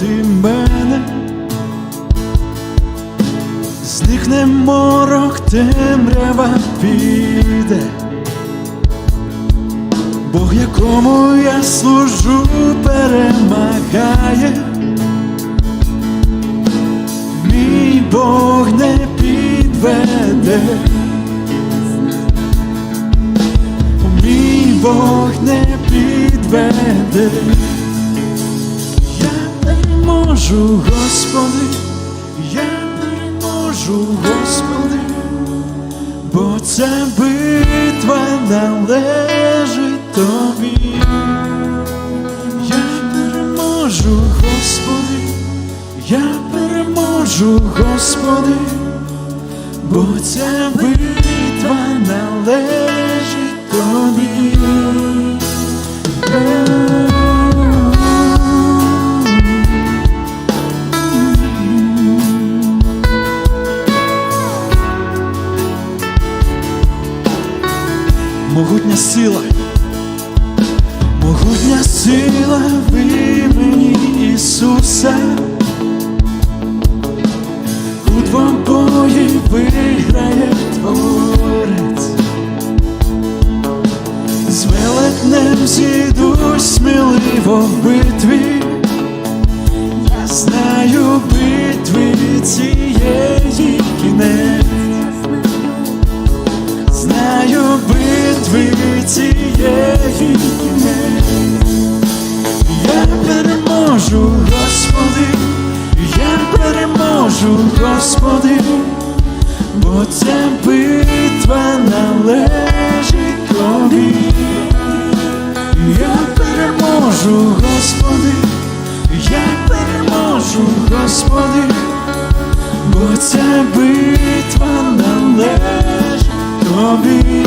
проти мене, зникне морок, темрява піде, Бог, якому я служу, перемагає. Мій Бог не підведе. Мій Бог не підведе. Переможу, Господи, я переможу, Господи, бо ця битва належить тобі. Я переможу, Господи, я переможу, Господи, бо ця битва належить тобі. Могутня сила, могутня сила в імені Ісуса. У двобої виграє Творець. З велетнем зійдусь сміливо в битві. Я знаю битви цієї кінець. Знаю битви цієї кінець. Я переможу, Господи, я переможу, Господи, бо ця битва належить тобі. Я переможу, Господи, я переможу, Господи, бо ця битва належить тобі.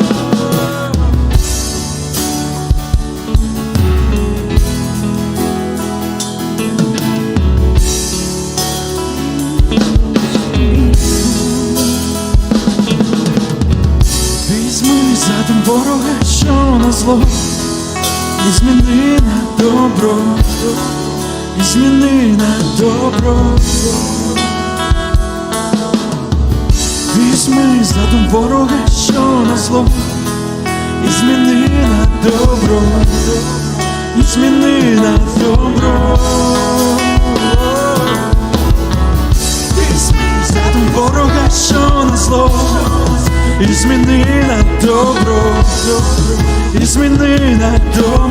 Ворога, що на зло, і зміни на добро, і зміни на добро. Візьми задум ворога, що на зло, і зміни на добро, і зміни на добро. Візьми задум ворога, що на зло, і зміни на добро, і зміни на добро.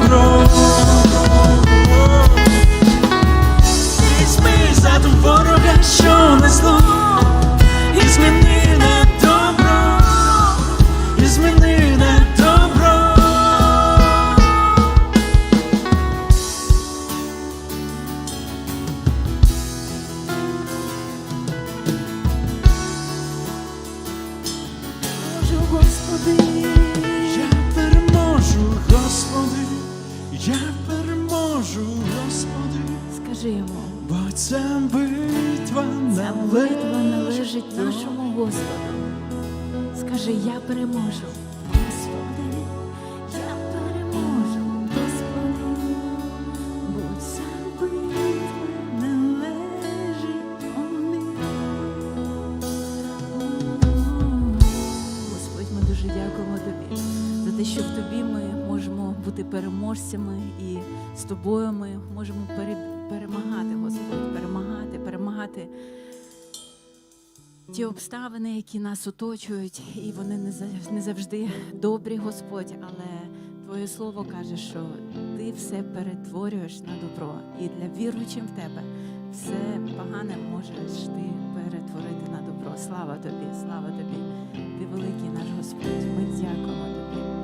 Переможцями і з тобою ми можемо перемагати, Господь, перемагати, перемагати ті обставини, які нас оточують, і вони не завжди добрі, Господь, але Твоє слово каже, що ти все перетворюєш на добро, і для віруючим в тебе все погане можеш ти перетворити на добро. Слава тобі, слава тобі. Ти великий наш Господь. Ми дякуємо тобі.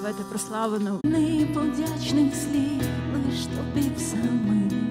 Давайте прославимо Неподячних слів лиш тобі самим.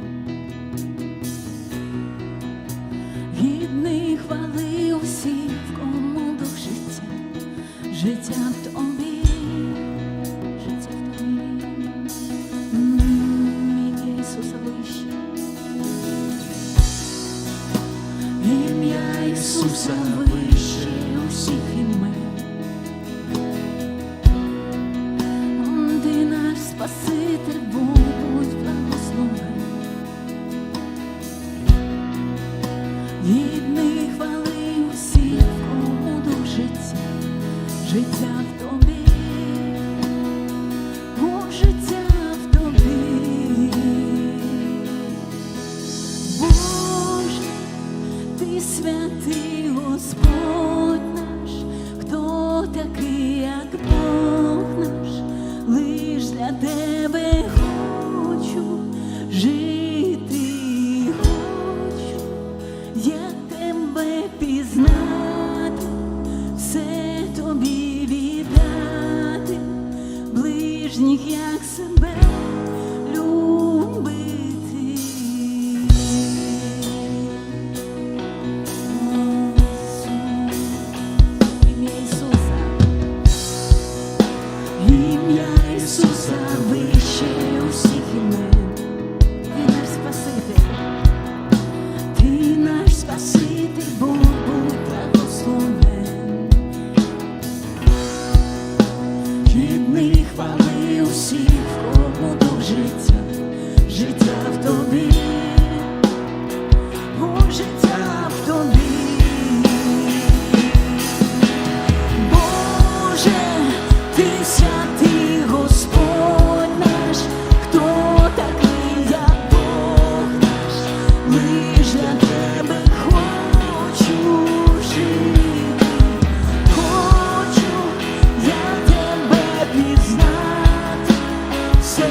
Все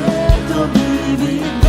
тобі віддати,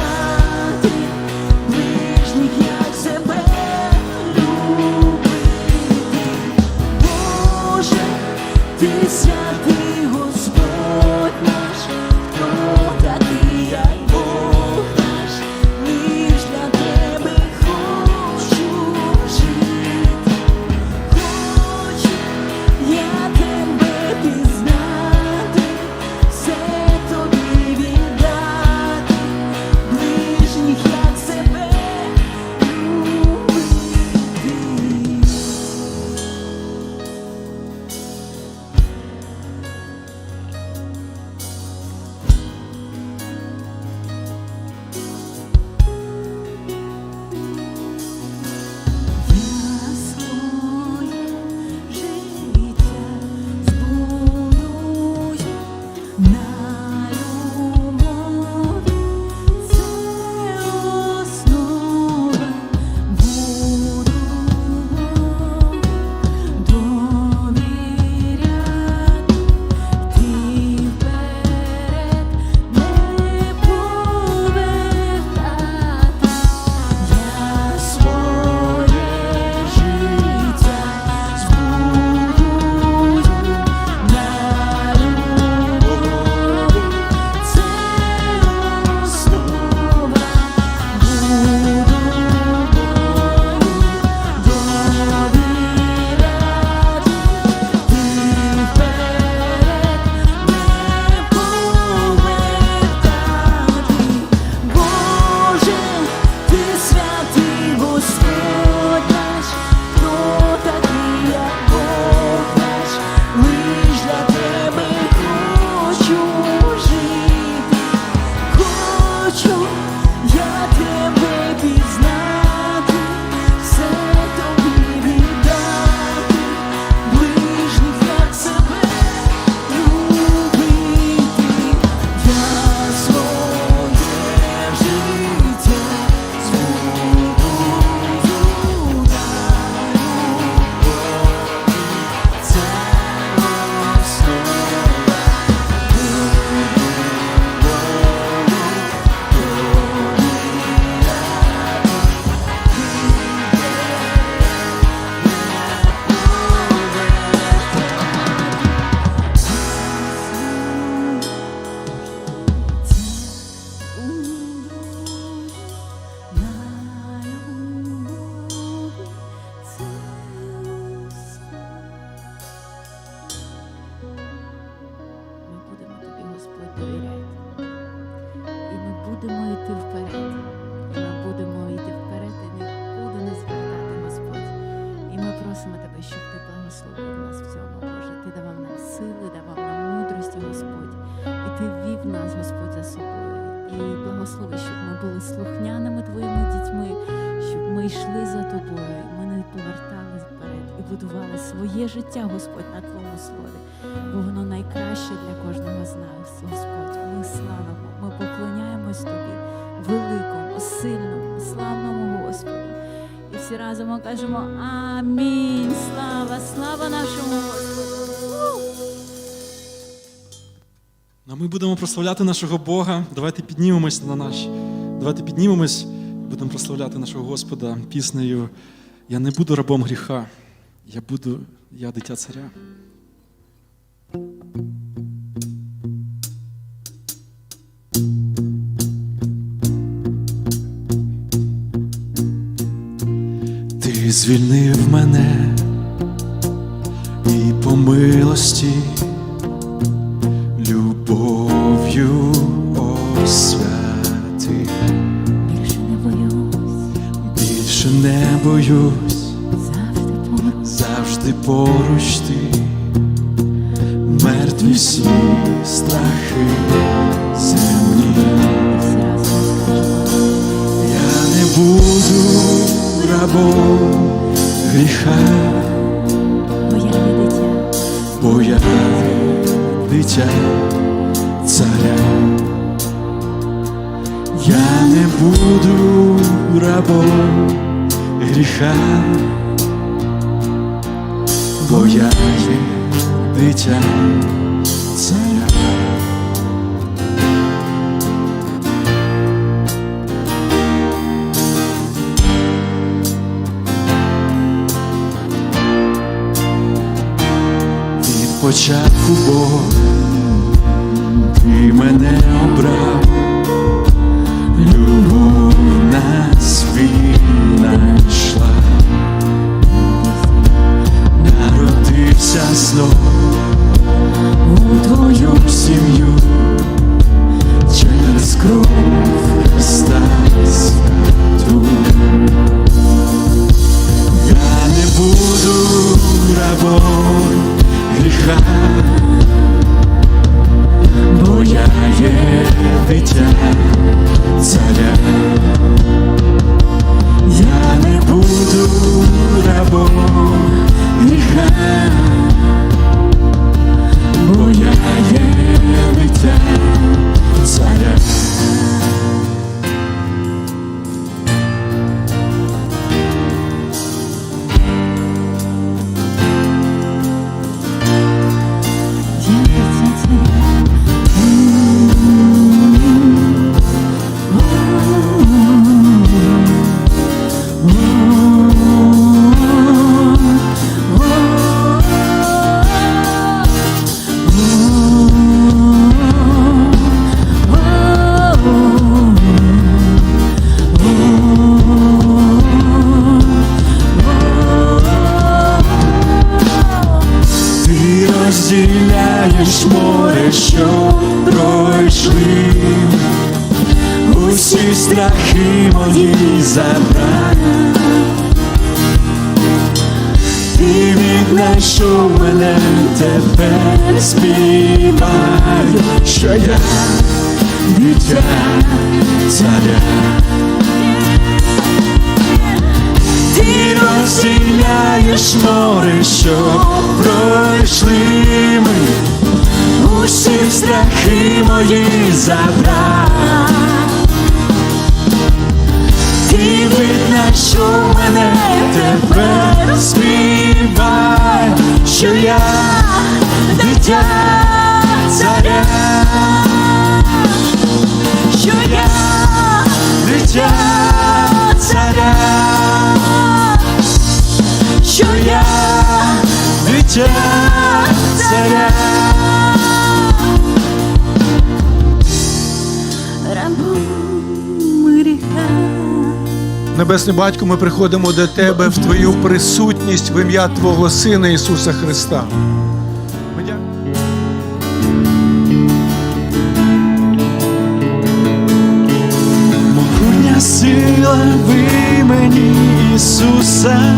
своє життя, Господь, на твоєму слові, бо воно найкраще для кожного з нас, Господь. Ми славимо, ми поклоняємось Тобі, великому, сильному, славному Господу. І всі разом кажемо Амінь. Слава, слава нашому Господу. Ми будемо прославляти нашого Бога. Давайте піднімемось на наш. Давайте піднімемось, будемо прославляти нашого Господа піснею. Я не буду рабом гріха. Я буду, я дитя царя. Ти звільнив мене і по милості любов'ю освяти. Більше не боюсь, Більше не боюсь, поруч ти, мертві всі страхи земні. І всі разом скажемо. Я не буду рабом гріха, бо я дитя царя. Я не буду рабом гріха, бо я є дитя царя. Від початку Бог, ти мене обрав, страхи мої забрали. Ти віднайшов мене, тепер співаю, що я дитя царя. Ти розділяєш море, що пройшли ми, усі страхи мої забрав. Ти віднайшов мене, тепер співай, що дитя царя, що я царя, що дитя Небесний Батько, ми приходимо до Тебе в Твою присутність в ім'я Твого Сина Ісуса Христа. Могутня сила в імені Ісуса,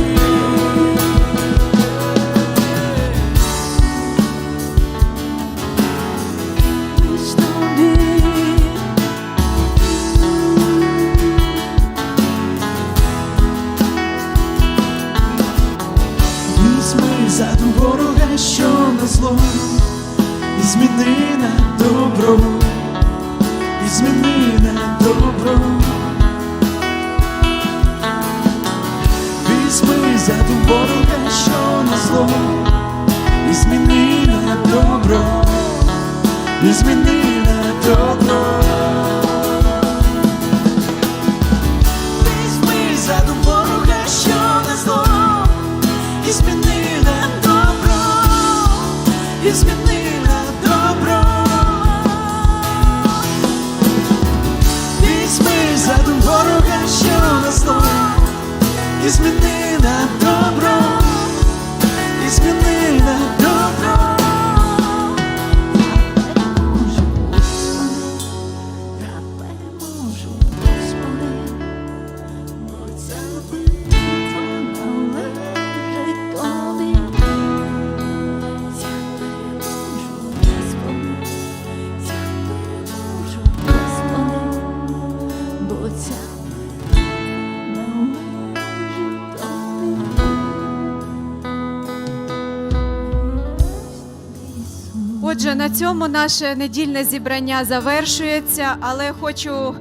Цьому наше недільне зібрання завершується, але хочу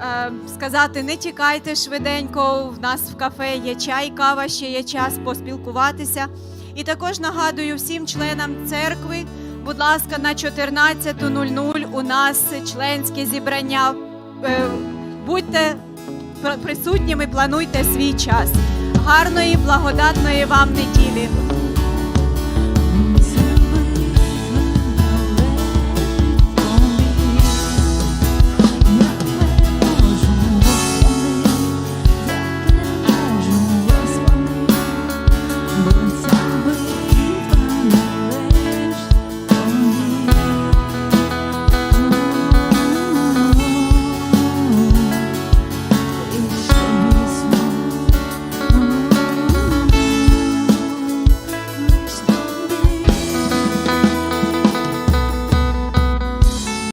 е, сказати: не тікайте швиденько. У нас в кафе є чай, кава, ще є час поспілкуватися. І також нагадую всім членам церкви, будь ласка, на 14.00 у нас членське зібрання. Е, будьте пр- присутніми, плануйте свій час. Гарної, благодатної вам неділі!